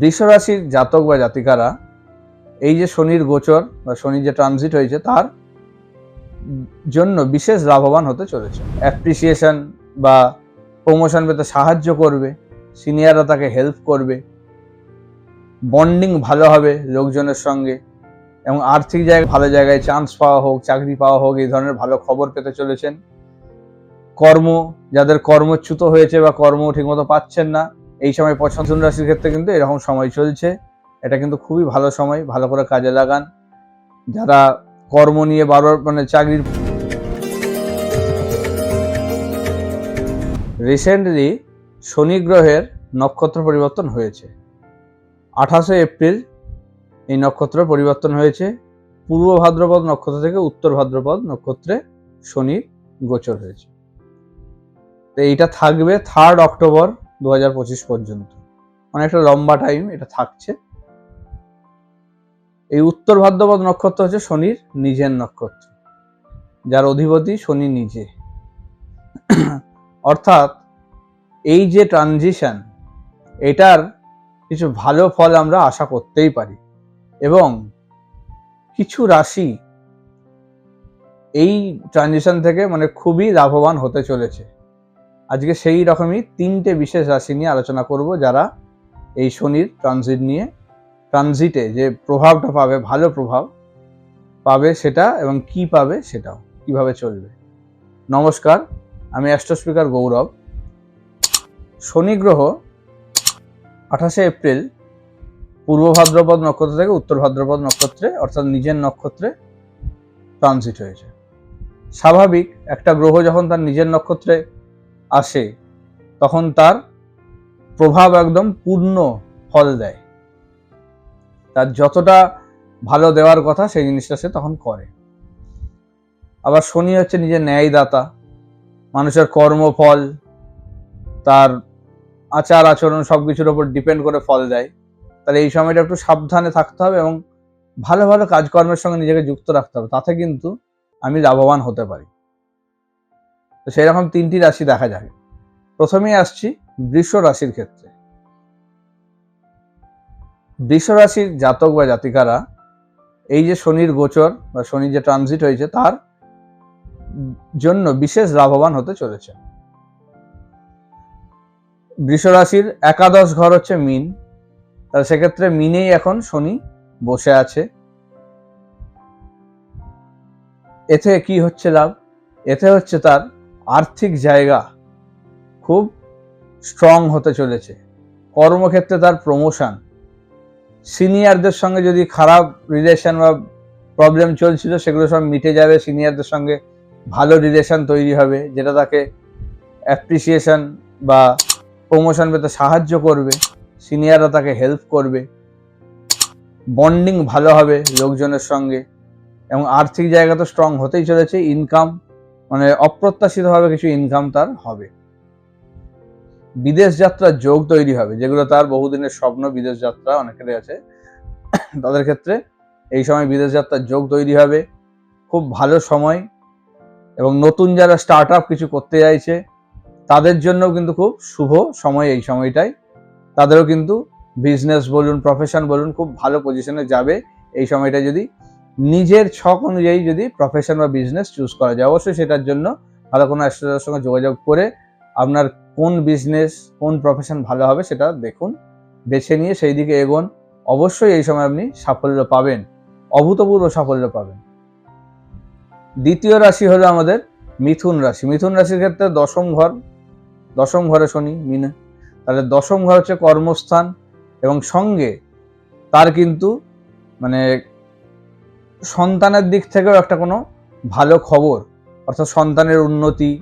বৃষ রাশির জাতক বা জাতিকারা, এই যে শনির গোচর বা শনির যে ট্রানজিট হয়েছে, তার জন্য বিশেষ লাভবান হতে চলেছে। অ্যাপ্রিসিয়েশন বা প্রমোশন পেতে সাহায্য করবে সিনিয়ররা তাকে হেল্প করবে বন্ডিং ভালো হবে লোকজনের সঙ্গে এবং আর্থিক জায়গায় ভালো জায়গায় চান্স পাওয়া হোক, চাকরি পাওয়া হোক, এই ধরনের ভালো খবর পেতে চলেছেন। কর্ম, যাদের কর্মচ্যুত হয়েছে বা কর্ম ঠিকমতো পাচ্ছেন না এই সময় পছন্দ রাশির ক্ষেত্রে কিন্তু এরকম সময় চলছে। এটা কিন্তু খুবই ভালো সময়, ভালো করে কাজে লাগান। যারা কর্ম নিয়ে বারবার মানে চাকরির রিসেন্টলি শনি গ্রহের নক্ষত্র পরিবর্তন হয়েছে। আঠাশে এপ্রিল এই নক্ষত্র পরিবর্তন হয়েছে। পূর্ব ভাদ্রপদ নক্ষত্র থেকে উত্তর ভাদ্রপদ নক্ষত্রে শনির গোচর হয়েছে। তো এইটা থাকবে থার্ড অক্টোবর দু হাজার পঁচিশ পর্যন্ত। অনেকটা লম্বা টাইম এটা থাকছে। এই উত্তর ভাদ্রপদ নক্ষত্র হচ্ছে শনির নিজের নক্ষত্র। যার অধিপতি শনি নিজে। অর্থাৎ এই যে ট্রানজিশন এটার কিছু ভালো ফল আমরা আশা করতেই পারি। এবং কিছু রাশি এই ট্রানজিশন থেকে মানে খুবই লাভবান হতে চলেছে। আজকে সেই রকমই তিনটে বিশেষ রাশি নিয়ে আলোচনা করব যারা এই শনির ট্রানজিট নিয়ে ট্রানজিটে যে প্রভাবটা পাবে, ভালো প্রভাব পাবে সেটা এবং কি পাবে সেটাও, কীভাবে চলবে। নমস্কার, আমি অ্যাস্ট্রোস্পিকার গৌরব। শনি গ্রহ আঠাশে এপ্রিল পূর্ব ভাদ্রপদ নক্ষত্র থেকে উত্তর ভাদ্রপদ নক্ষত্রে, অর্থাৎ নিজের নক্ষত্রে ট্রানজিট হয়েছে। স্বাভাবিক একটা গ্রহ যখন তার নিজের নক্ষত্রে আসে, তখন তার প্রভাব একদম পূর্ণ ফল দেয়। তার যতটা ভালো দেওয়ার কথা সেই জিনিসটা সে তখন করে। আবার শনি হচ্ছে নিজের ন্যায়দাতা, মানুষের কর্মফল, তার আচার আচরণ সব কিছুর ওপর ডিপেন্ড করে ফল দেয়। তাহলে এই সময়টা একটু সাবধানে থাকতে হবে এবং ভালো ভালো কাজকর্মের সঙ্গে নিজেকে যুক্ত রাখতে হবে। তাতে কিন্তু আমি লাভবান হতে পারি। তো সেই রকম তিনটি রাশি দেখা যাবে। প্রথমেই আসছি বৃষ রাশির ক্ষেত্রে। বৃষ রাশির জাতক বা জাতিকারা, এই যে শনির গোচর বা শনির যে ট্রানজিট হয়েছে, তার জন্য বিশেষ লাভবান হতে চলেছে। বৃষ রাশির একাদশ ঘর হচ্ছে মিন। তাহলে সেক্ষেত্রে মিনেই এখন শনি বসে আছে। এতে কি হচ্ছে লাভ? এতে হচ্ছে তার আর্থিক জায়গা খুব স্ট্রং হতে চলেছে। কর্মক্ষেত্রে তার প্রমোশন সিনিয়রদের সঙ্গে যদি খারাপ রিলেশন বা প্রবলেম চলছিল, সেগুলো সব মিটে যাবে। সিনিয়রদের সঙ্গে ভালো রিলেশন তৈরি হবে, যেটা তাকে অ্যাপ্রিসিয়েশন বা প্রমোশন পেতে সাহায্য করবে। সিনিয়ররা তাকে হেল্প করবে। বন্ডিং ভালো হবে লোকজনের সঙ্গে। এবং আর্থিক জায়গা তো স্ট্রং হতেই চলেছে ইনকাম মানে অপ্রত্যাশিতভাবে কিছু ইনকাম তার হবে। বিদেশ যাত্রার যোগ তৈরি হবে, যেগুলো তার বহুদিনের স্বপ্ন বিদেশ যাত্রা অনেকেরই আছে। তাদের ক্ষেত্রে এই সময় বিদেশ যাত্রার যোগ তৈরি হবে। খুব ভালো সময় এবং নতুন যারা স্টার্ট কিছু করতে চাইছে তাদের জন্যও কিন্তু খুব শুভ সময় এই সময়টাই। তাদেরও কিন্তু বিজনেস বলুন প্রফেশন বলুন, খুব ভালো পজিশনে যাবে এই সময়টা যদি নিজের ছক অনুযায়ী যদি প্রফেশন বা বিজনেস চুজ করা যায়, অবশ্যই সেটার জন্য ভালো কোনো অ্যাস্ট্রোলজার সঙ্গে যোগাযোগ করে আপনার কোন বিজনেস কোন প্রফেশন ভালো হবে সেটা দেখুন, বেছে নিয়ে সেই দিকে এগোন। অবশ্যই এই সময় আপনি সাফল্য পাবেন, অভূতপূর্ব সাফল্য পাবেন। দ্বিতীয় রাশি হলো আমাদের মিথুন রাশি। মিথুন রাশির ক্ষেত্রে দশম ঘর, দশম ঘরে শনি, মিনে। তাহলে দশম ঘর হচ্ছে কর্মস্থান এবং সঙ্গে তার কিন্তু মানে সন্তানের দিক থেকেও একটা কোনো ভালো খবর, অর্থাৎ সন্তানের উন্নতি,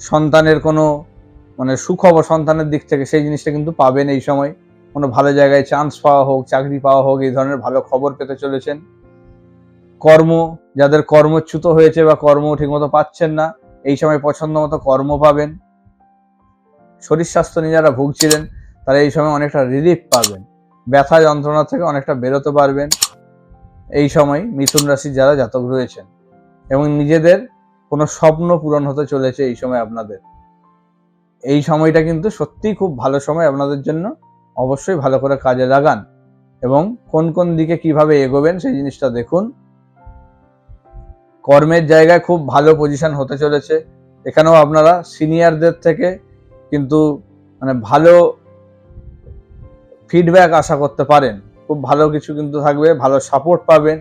সন্তানের কোনো মানে সুখবর সন্তানের দিক থেকে সেই জিনিসটা কিন্তু পাবেন এই সময়। কোনো ভালো জায়গায় চান্স পাওয়া হোক, চাকরি পাওয়া হোক, এই ধরনের ভালো খবর পেতে চলেছেন। কর্ম, যাদের কর্মচ্যুত হয়েছে বা কর্ম ঠিকমতো পাচ্ছেন না, এই সময় পছন্দ মতো কর্ম পাবেন। শরীর স্বাস্থ্য নিয়ে যারা ভুগছিলেন, তারা এই সময় অনেকটা রিলিফ পাবেন। ব্যথা যন্ত্রণা থেকে অনেকটা বেরোতে পারবেন। এই সময় মিথুন রাশির যারা জাতক রয়েছেন এবং নিজেদের কোনো স্বপ্ন পূরণ হতে চলেছে এই সময় আপনাদের। এই সময়টা কিন্তু সত্যিই খুব ভালো সময় আপনাদের জন্য। অবশ্যই ভালো করে কাজে লাগান এবং কোন কোন দিকে কীভাবে এগোবেন সেই জিনিসটা দেখুন। কর্মের জায়গায় খুব ভালো পজিশন হতে চলেছে। এখানেও আপনারা সিনিয়রদের থেকে কিন্তু মানে ভালো ফিডব্যাক আশা করতে পারেন। খুব ভালো কিছু কিন্তু থাকবে, ভালো সাপোর্ট পাবেন।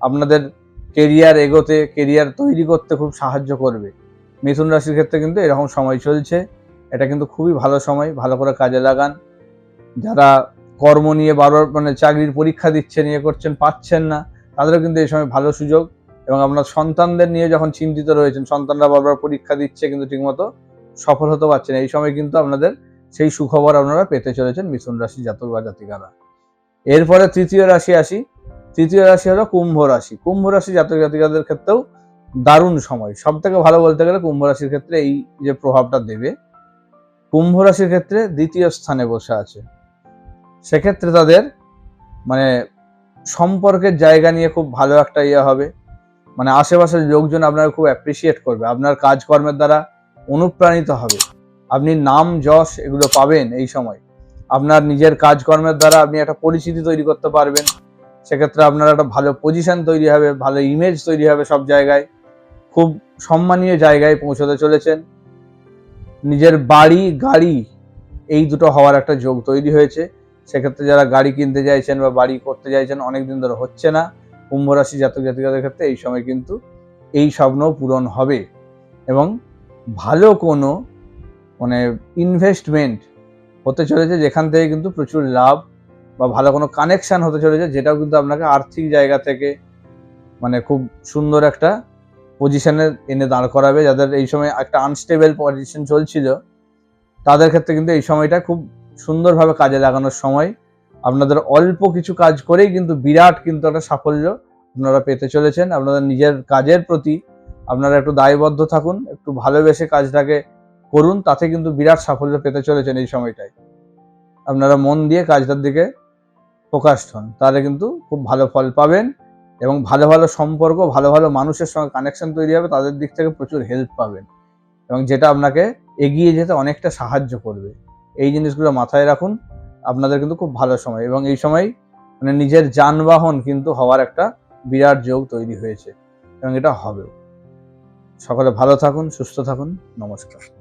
আপনাদের কেরিয়ার এগোতে কেরিয়ার তৈরি করতে খুব সাহায্য করবে। মিথুন রাশির ক্ষেত্রে কিন্তু এরকম সময় চলছে। এটা কিন্তু খুবই ভালো সময়, ভালো করে কাজে লাগান। যারা কর্ম নিয়ে বারবার মানে চাকরির পরীক্ষা দিচ্ছেন ইয়ে করছেন, পাচ্ছেন না, তাদেরও কিন্তু এই সময় ভালো সুযোগ। এবং আপনার সন্তানদের নিয়ে যখন চিন্তিত রয়েছেন, সন্তানরা বারবার পরীক্ষা দিচ্ছে, কিন্তু ঠিকমতো সফল হতে পারছেন এই সময় কিন্তু আপনাদের সেই সুখবর আপনারা পেতে চলেছেন মিথুন রাশি জাতক বা জাতিকারা। এরপরে তৃতীয় রাশি আসি। তৃতীয় রাশি হলো কুম্ভ রাশি। কুম্ভ রাশি জাতক জাতিকাদের ক্ষেত্রেও দারুণ সময়। সব থেকে ভালো বলতে গেলে কুম্ভ রাশির ক্ষেত্রে এই যে প্রভাবটা দেবে, কুম্ভ রাশির ক্ষেত্রে দ্বিতীয় স্থানে বসে আছে। সেক্ষেত্রে তাদের মানে সম্পর্কের জায়গা নিয়ে খুব ভালো একটা ইয়ে হবে। মানে আশেপাশের লোকজন আপনাকে খুব অ্যাপ্রিসিয়েট করবে। আপনার কাজকর্মের দ্বারা অনুপ্রাণিত হবে। আপনি নাম, যশ এগুলো পাবেন এই সময়। আপনার নিজের কাজকর্মের দ্বারা আপনি একটা পরিচিতি তৈরি করতে পারবেন। সেক্ষেত্রে আপনার একটা ভালো পজিশন তৈরি হবে, ভালো ইমেজ তৈরি হবে সব জায়গায়। খুব সম্মানীয় জায়গায় পৌঁছতে চলেছেন। নিজের বাড়ি, গাড়ি, এই দুটো হওয়ার একটা যোগ তৈরি হয়েছে। সেক্ষেত্রে যারা গাড়ি কিনতে চাইছেন বা বাড়ি করতে চাইছেন, অনেকদিন ধরে হচ্ছে না। কুম্ভ রাশি জাতক জাতিকাদের ক্ষেত্রে এই সময় কিন্তু এই স্বপ্ন পূরণ হবে। এবং ভালো কোনো মানে ইনভেস্টমেন্ট হতে চলেছে, যেখান থেকে কিন্তু প্রচুর লাভ বা ভালো কোনো কানেকশান হতে চলেছে, যেটাও কিন্তু আপনাকে আর্থিক জায়গা থেকে মানে খুব সুন্দর একটা পজিশনে এনে দাঁড় করাবে। যাদের এই সময় একটা আনস্টেবল পজিশন চলছিল, তাদের ক্ষেত্রে কিন্তু এই সময়টা খুব সুন্দরভাবে কাজে লাগানোর সময়। আপনাদের অল্প কিছু কাজ করেই কিন্তু বিরাট কিন্তু একটা সাফল্য আপনারা পেতে চলেছেন। আপনাদের নিজের কাজের প্রতি আপনারা একটু দায়বদ্ধ থাকুন, একটু ভালোবেসে কাজটাকে করুন, তাতে কিন্তু বিরাট সাফল্য পেতে চলেছেন এই সময়টায়। আপনারা মন দিয়ে কাজটার দিকে ফোকাসড হন। তাহলে কিন্তু খুব ভালো ফল পাবেন এবং ভালো ভালো সম্পর্ক, ভালো ভালো মানুষের সঙ্গে কানেকশন তৈরি হবে, তাদের দিক থেকে প্রচুর হেল্প পাবেন। এবং যেটা আপনাকে এগিয়ে যেতে অনেকটা সাহায্য করবে। এই জিনিসগুলো মাথায় রাখুন, আপনাদের কিন্তু খুব ভালো সময়। এবং এই সময় মানে নিজের যানবাহন কিন্তু হওয়ার একটা বিরাট যোগ তৈরি হয়েছে এবং এটা হবেও। সকলে ভালো থাকুন, সুস্থ থাকুন। নমস্কার।